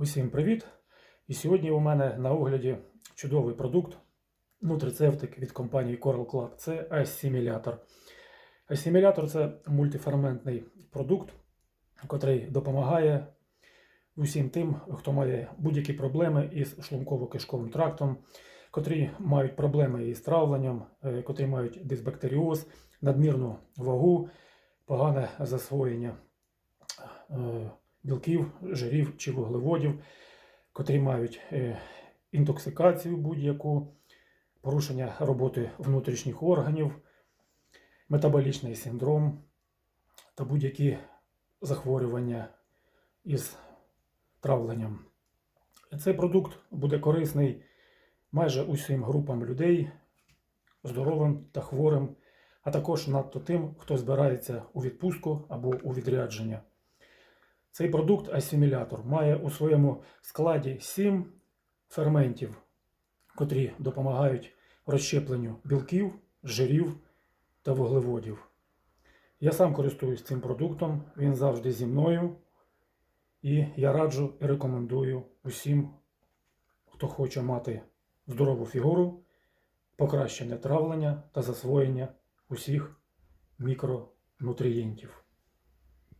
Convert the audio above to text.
Усім привіт! І сьогодні у мене на огляді чудовий продукт нутрицептик від компанії Coral Club. Це асимілятор. Асимілятор це мультиферментний продукт, який допомагає усім тим, хто має будь-які проблеми із шлунково-кишковим трактом, котрі мають проблеми із травленням, е, котрі мають дисбактеріоз, надмірну вагу, погане засвоєння е, білків, жирів чи вуглеводів, котрі мають е, інтоксикацію будь-яку, порушення роботи внутрішніх органів, метаболічний синдром та будь-які захворювання із травленням. Цей продукт буде корисний майже усім групам людей, здоровим та хворим, а також надто тим, хто збирається у відпустку або у відрядження. Цей продукт асимілятор має у своєму складі 7 ферментів, котрі допомагають розщепленню білків, жирів та вуглеводів. Я сам користуюсь цим продуктом, він завжди зі мною. І я раджу і рекомендую усім, хто хоче мати здорову фігуру, покращене травлення та засвоєння усіх мікронутрієнтів.